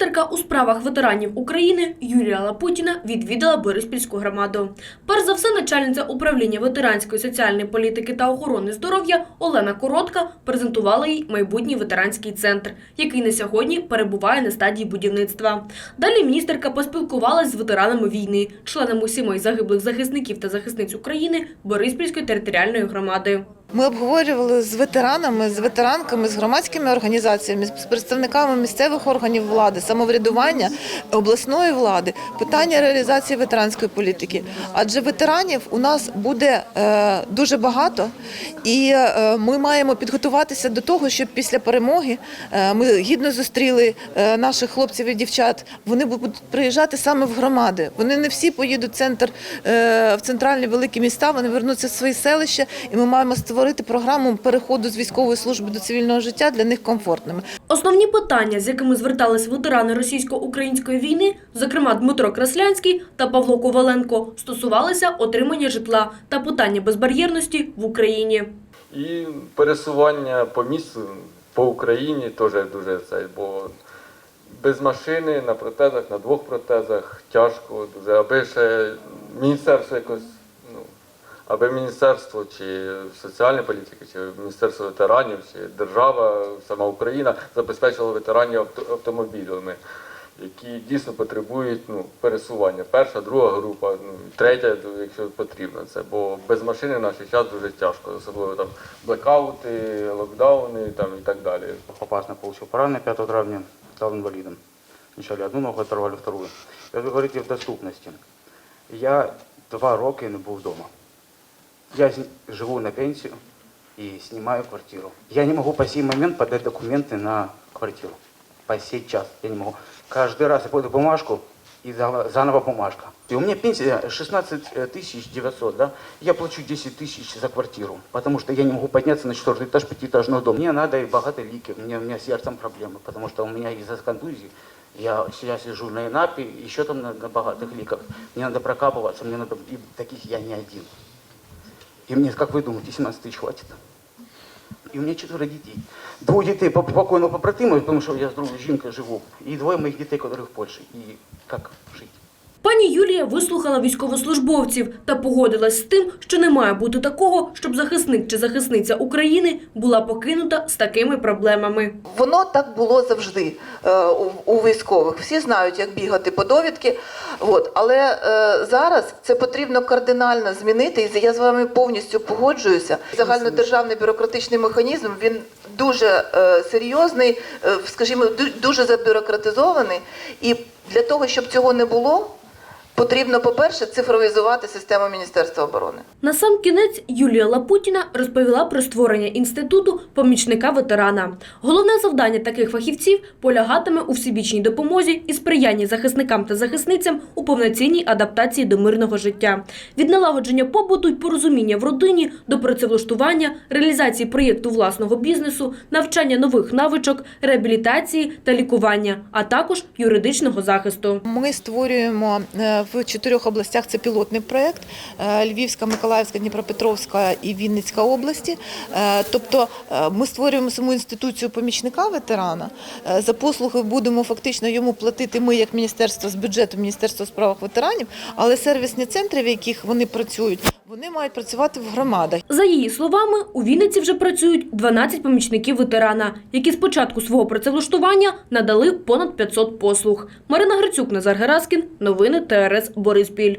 міністерка у справах ветеранів України Юлія Лапутіна відвідала Бориспільську громаду. Перш за все, начальниця управління ветеранської соціальної політики та охорони здоров'я Олена Коротка презентувала їй майбутній ветеранський центр, який на сьогодні перебуває на стадії будівництва. Далі міністерка поспілкувалась з ветеранами війни, членами сімей загиблих захисників та захисниць України Бориспільської територіальної громади. Ми обговорювали з ветеранами, з ветеранками, з громадськими організаціями, з представниками місцевих органів влади, самоврядування обласної влади питання реалізації ветеранської політики. Адже ветеранів у нас буде е, дуже багато, і е, ми маємо підготуватися до того, щоб після перемоги е, ми гідно зустріли наших хлопців і дівчат. Вони будуть приїжджати саме в громади. Вони не всі поїдуть в центр в центральні великі міста. Вони вернуться в свої селища, і ми маємо створити програму переходу з військової служби до цивільного життя для них комфортними. Основні питання, з якими звертались ветерани російсько-української війни, зокрема Дмитро Краслянський та Павло Коваленко, стосувалися отримання житла та питання безбар'єрності в Україні. І пересування по місту, по Україні теж дуже цей, бо без машини на протезах, на двох протезах тяжко дуже, аби ще міністерство якось, аби міністерство чи соціальної політики, чи міністерство ветеранів, чи держава, сама Україна забезпечила ветеранів автомобілями. Які дійсно потребують ну, пересування. Перша, друга група, ну третя, якщо потрібно це. Бо без машини в наш час дуже тяжко, особливо там блекаути, локдауни там, і так далі. Опасно получил поранение 5 травня, стал инвалидом. Вначале одну ногу оторвали, вторую. И вот вы говорите в доступности. Я два роки не був вдома. Я з- живу на пенсію і знімаю квартиру. Я не можу по сей момент подать документы на квартиру. По сей час я не могу. Каждый раз я подаю бумажку, и заново заново бумажка. И у меня пенсия 16 тысяч 900, да? Я плачу 10 тысяч за квартиру, потому что я не могу подняться на четвертый этаж пятиэтажного дома. Мне надо и богатые лики, мне, у меня с сердцем проблемы, потому что у меня из-за контузии я сейчас сижу на ИНАПе, еще там на, на богатых ликах. Мне надо прокапываться, мне надо... И таких я не один. И мне, как вы думаете, 17 тысяч хватит? І у мене четверо дітей. Двоє дітей по- покойного побратима, тому що я з другою жінкою живу, і двоє моїх дітей, які в Польщі. І як жити? Пані Юлія вислухала військовослужбовців та погодилась з тим, що не має бути такого, щоб захисник чи захисниця України була покинута з такими проблемами. Воно так було завжди е, у, військових. Всі знають, як бігати по довідки. От. Але е, зараз це потрібно кардинально змінити, і я з вами повністю погоджуюся. Загальнодержавний бюрократичний механізм він дуже е, серйозний, скажімо, ду- дуже забюрократизований. І для того, щоб цього не було, потрібно, по-перше, цифровізувати систему Міністерства оборони. На сам кінець Юлія Лапутіна розповіла про створення інституту помічника ветерана. Головне завдання таких фахівців полягатиме у всебічній допомозі і сприянні захисникам та захисницям у повноцінній адаптації до мирного життя, від налагодження побуту й порозуміння в родині до працевлаштування, реалізації проєкту власного бізнесу, навчання нових навичок, реабілітації та лікування, а також юридичного захисту. Ми створюємо е, в чотирьох областях це пілотний проєкт е, Львівська, Миколаївська, Дніпропетровська і Вінницька області. Е, Тобто е, ми створюємо саму інституцію помічника ветерана. За послуги будемо фактично йому платити ми, як міністерство з бюджету Міністерство у справах ветеранів, але сервісні центри, в яких вони працюють, вони мають працювати в громадах. За її словами, у Вінниці вже працюють 12 помічників ветерана, які з початку свого працевлаштування надали понад 500 послуг. Марина Грицюк, Назар Гераскін. Новини ТРС Бориспіль.